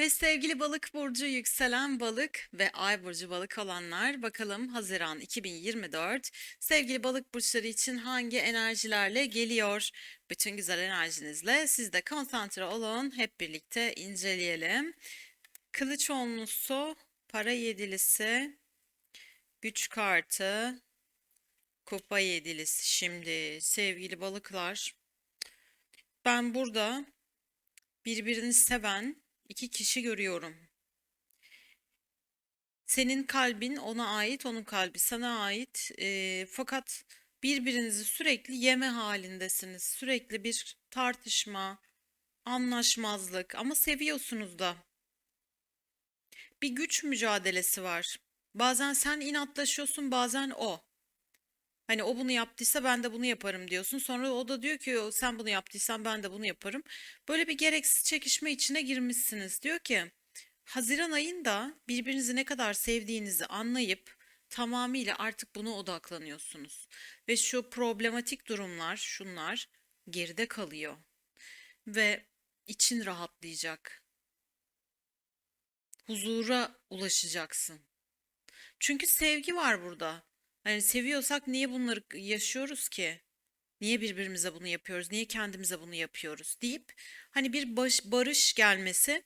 Ve sevgili balık burcu, yükselen balık ve ay burcu balık olanlar bakalım Haziran 2024 sevgili balık burçları için hangi enerjilerle geliyor? Bütün güzel enerjinizle siz de konsantre olun. Hep birlikte inceleyelim. Kılıç onlusu, para yedilisi, güç kartı, kupa yedilisi. Şimdi sevgili balıklar ben burada birbirini seven iki kişi görüyorum. Senin kalbin ona ait, onun kalbi sana ait. Eee, fakat birbirinizi sürekli yeme halindesiniz. Sürekli bir tartışma, anlaşmazlık ama seviyorsunuz da. Bir güç mücadelesi var. Bazen sen inatlaşıyorsun, bazen o. Hani o bunu yaptıysa ben de bunu yaparım diyorsun. Sonra o da diyor ki "O, sen bunu yaptıysan ben de bunu yaparım. Böyle bir gereksiz çekişme içine girmişsiniz. Diyor ki Haziran ayında birbirinizi ne kadar sevdiğinizi anlayıp tamamıyla artık buna odaklanıyorsunuz. Ve şu problematik durumlar, şunlar geride kalıyor. Ve için rahatlayacak. Huzura ulaşacaksın. Çünkü sevgi var burada. Hani seviyorsak niye bunları yaşıyoruz ki? Niye birbirimize bunu yapıyoruz? Niye kendimize bunu yapıyoruz? deyip hani bir baş- barış gelmesi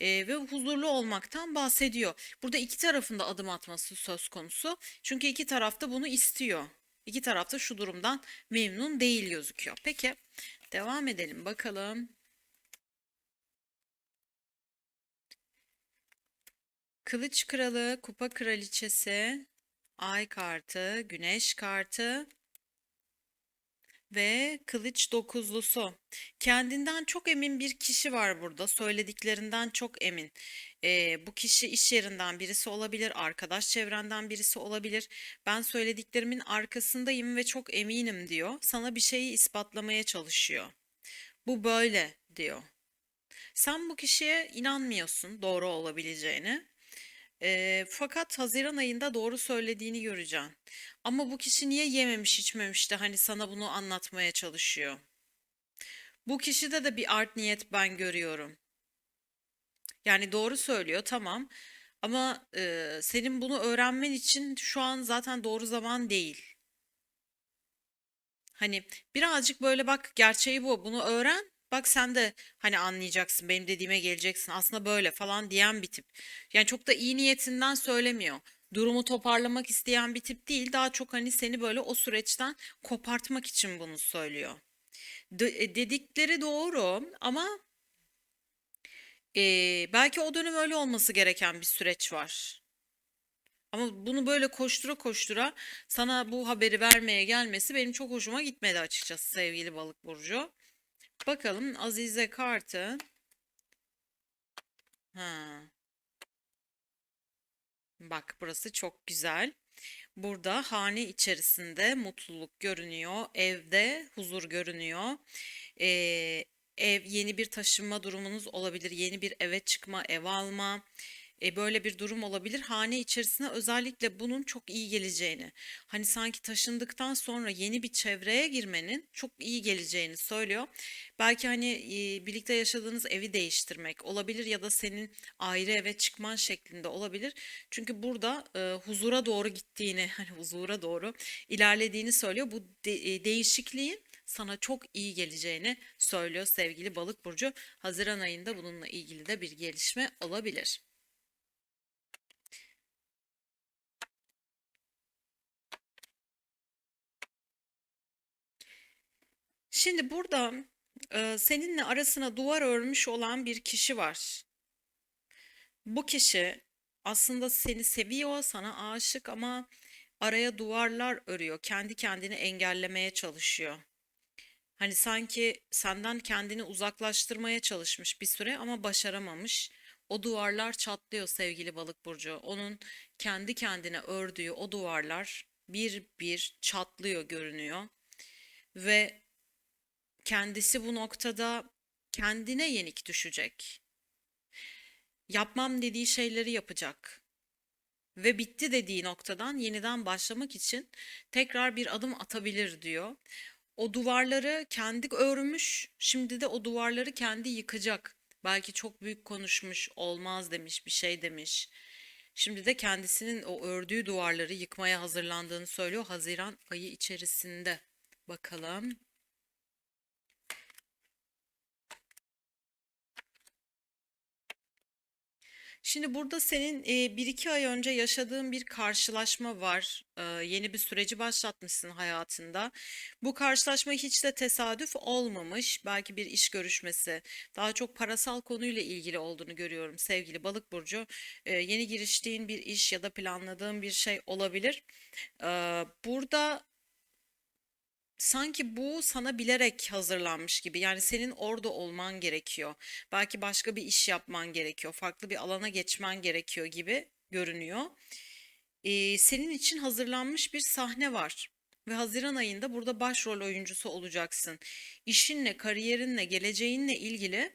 e, ve huzurlu olmaktan bahsediyor. Burada iki tarafın da adım atması söz konusu. Çünkü iki taraf da bunu istiyor. İki taraf da şu durumdan memnun değil gözüküyor. Peki devam edelim bakalım. Kılıç Kralı, Kupa Kraliçesi, Ay kartı, Güneş kartı ve Kılıç dokuzlusu. Kendinden çok emin bir kişi var burada. Söylediklerinden çok emin. Ee, bu kişi iş yerinden birisi olabilir, arkadaş çevrenden birisi olabilir. Ben söylediklerimin arkasındayım ve çok eminim diyor. Sana bir şeyi ispatlamaya çalışıyor. Bu böyle diyor. Sen bu kişiye inanmıyorsun doğru olabileceğine. Eee, fakat Haziran ayında doğru söylediğini göreceksin. Ama bu kişi niye yememiş içmemiş de hani sana bunu anlatmaya çalışıyor. Bu kişide de bir art niyet ben görüyorum. Yani doğru söylüyor tamam. Ama eee, senin bunu öğrenmen için şu an zaten doğru zaman değil. Hani birazcık böyle bak gerçeği bu. Bunu öğren. Bak sen de hani anlayacaksın, benim dediğime geleceksin. Aslında böyle falan diyen bir tip. Yani çok da iyi niyetinden söylemiyor. Durumu toparlamak isteyen bir tip değil. Daha çok hani seni böyle o süreçten kopartmak için bunu söylüyor. De- dedikleri doğru ama e, belki o dönem öyle olması gereken bir süreç var. Ama bunu böyle koştura koştura sana bu haberi vermeye gelmesi benim çok hoşuma gitmedi açıkçası sevgili balık burcu. Bakalım Azize kartı. Ha, bak burası çok güzel. Burada hane içerisinde mutluluk görünüyor, evde huzur görünüyor. Ee, ev yeni bir taşınma durumunuz olabilir, yeni bir eve çıkma, ev alma. E, böyle bir durum olabilir. Hane içerisine özellikle bunun çok iyi geleceğini, hani sanki taşındıktan sonra yeni bir çevreye girmenin çok iyi geleceğini söylüyor. Belki hani e, birlikte yaşadığınız evi değiştirmek olabilir ya da senin ayrı eve çıkman şeklinde olabilir. Çünkü burada e, huzura doğru gittiğini, hani huzura doğru ilerlediğini söylüyor. Bu de- e, değişikliğin sana çok iyi geleceğini söylüyor sevgili balık burcu. Haziran ayında bununla ilgili de bir gelişme olabilir. Şimdi burada e, seninle arasına duvar örmüş olan bir kişi var. Bu kişi aslında seni seviyor, sana aşık ama araya duvarlar örüyor. Kendi kendini engellemeye çalışıyor. Hani sanki senden kendini uzaklaştırmaya çalışmış bir süre ama başaramamış. O duvarlar çatlıyor sevgili balık burcu. Onun kendi kendine ördüğü o duvarlar bir bir çatlıyor görünüyor ve kendisi bu noktada kendine yenik düşecek. Yapmam dediği şeyleri yapacak ve bitti dediği noktadan yeniden başlamak için tekrar bir adım atabilir diyor. O duvarları kendi örmüş, şimdi de o duvarları kendi yıkacak. Belki çok büyük konuşmuş, olmaz demiş, bir şey demiş. Şimdi de kendisinin o ördüğü duvarları yıkmaya hazırlandığını söylüyor Haziran ayı içerisinde. Bakalım. Şimdi burada senin e, bir iki ay önce yaşadığın bir karşılaşma var. E, yeni bir süreci başlatmışsın hayatında. Bu karşılaşma hiç de tesadüf olmamış. Belki bir iş görüşmesi, daha çok parasal konuyla ilgili olduğunu görüyorum sevgili Balık burcu. E, yeni giriştiğin bir iş ya da planladığın bir şey olabilir. E, burada sanki bu sana bilerek hazırlanmış gibi. Yani senin orada olman gerekiyor. Belki başka bir iş yapman gerekiyor. Farklı bir alana geçmen gerekiyor gibi görünüyor. Ee, senin için hazırlanmış bir sahne var. Ve Haziran ayında burada başrol oyuncusu olacaksın. İşinle, kariyerinle, geleceğinle ilgili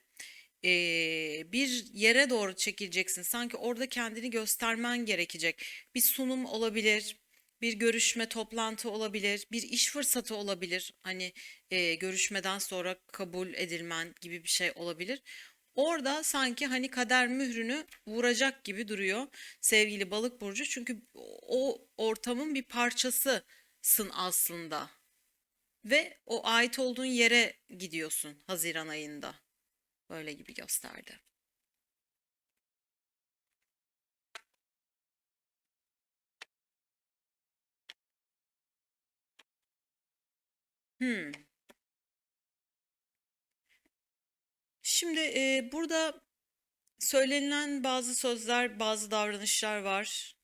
ee, bir yere doğru çekileceksin. Sanki orada kendini göstermen gerekecek. Bir sunum olabilir, bir görüşme, toplantı olabilir, bir iş fırsatı olabilir. Hani e, görüşmeden sonra kabul edilmen gibi bir şey olabilir. Orada sanki hani kader mührünü vuracak gibi duruyor sevgili balık burcu. Çünkü o ortamın bir parçasısın aslında. Ve o ait olduğun yere gidiyorsun Haziran ayında. Böyle gibi gösterdi. Hmm. Şimdi e, burada söylenilen bazı sözler, bazı davranışlar var.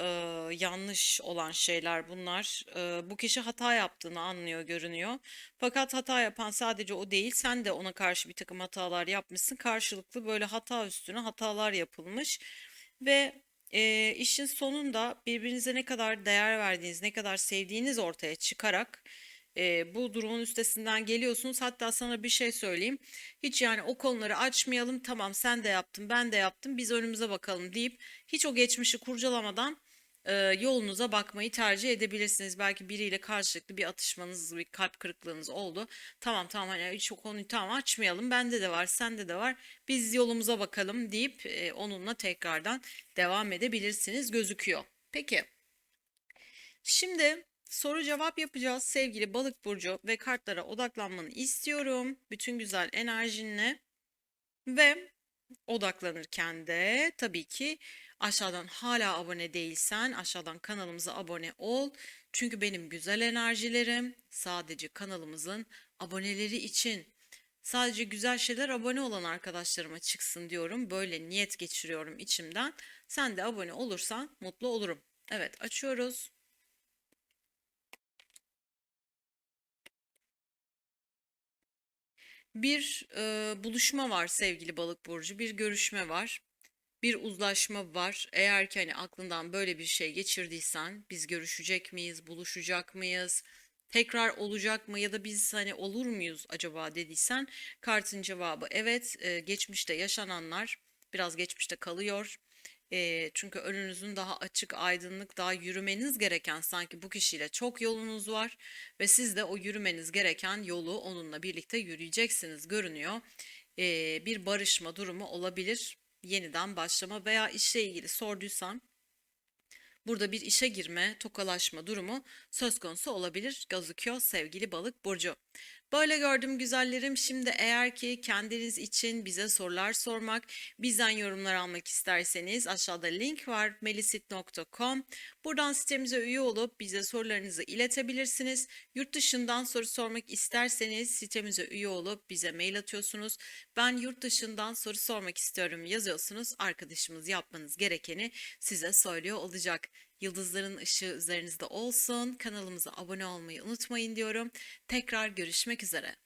Ee, yanlış olan şeyler bunlar. Ee, bu kişi hata yaptığını anlıyor, görünüyor. Fakat hata yapan sadece o değil, sen de ona karşı bir takım hatalar yapmışsın. Karşılıklı böyle hata üstüne hatalar yapılmış ve e, işin sonunda birbirinize ne kadar değer verdiğiniz, ne kadar sevdiğiniz ortaya çıkarak e, bu durumun üstesinden geliyorsunuz. Hatta sana bir şey söyleyeyim. Hiç yani o konuları açmayalım. Tamam sen de yaptın, ben de yaptım. Biz önümüze bakalım deyip hiç o geçmişi kurcalamadan e, yolunuza bakmayı tercih edebilirsiniz. Belki biriyle karşılıklı bir atışmanız, bir kalp kırıklığınız oldu. Tamam tamam hani hiç o konuyu tamam açmayalım. Bende de var, sende de var. Biz yolumuza bakalım deyip e, onunla tekrardan devam edebilirsiniz gözüküyor. Peki. Şimdi soru cevap yapacağız sevgili balık burcu ve kartlara odaklanmanı istiyorum. Bütün güzel enerjinle ve odaklanırken de tabii ki aşağıdan hala abone değilsen aşağıdan kanalımıza abone ol. Çünkü benim güzel enerjilerim sadece kanalımızın aboneleri için sadece güzel şeyler abone olan arkadaşlarıma çıksın diyorum. Böyle niyet geçiriyorum içimden. Sen de abone olursan mutlu olurum. Evet açıyoruz. Bir e, buluşma var sevgili balık burcu, bir görüşme var, bir uzlaşma var. Eğer ki hani aklından böyle bir şey geçirdiysen, biz görüşecek miyiz, buluşacak mıyız, tekrar olacak mı ya da biz hani olur muyuz acaba dediysen, kartın cevabı evet. E, geçmişte yaşananlar biraz geçmişte kalıyor. Eee, çünkü önünüzün daha açık, aydınlık, daha yürümeniz gereken sanki bu kişiyle çok yolunuz var ve siz de o yürümeniz gereken yolu onunla birlikte yürüyeceksiniz görünüyor. Eee, bir barışma durumu olabilir, yeniden başlama veya işle ilgili sorduysan burada bir işe girme, tokalaşma durumu söz konusu olabilir gözüküyor sevgili balık burcu. Böyle gördüm güzellerim. Şimdi eğer ki kendiniz için bize sorular sormak, bizden yorumlar almak isterseniz aşağıda link var melisit.com. Buradan sitemize üye olup bize sorularınızı iletebilirsiniz. Yurt dışından soru sormak isterseniz sitemize üye olup bize mail atıyorsunuz. Ben yurt dışından soru sormak istiyorum yazıyorsunuz. Arkadaşımız yapmanız gerekeni size söylüyor olacak. Yıldızların ışığı üzerinizde olsun. Kanalımıza abone olmayı unutmayın diyorum. Tekrar görüşmek üzere.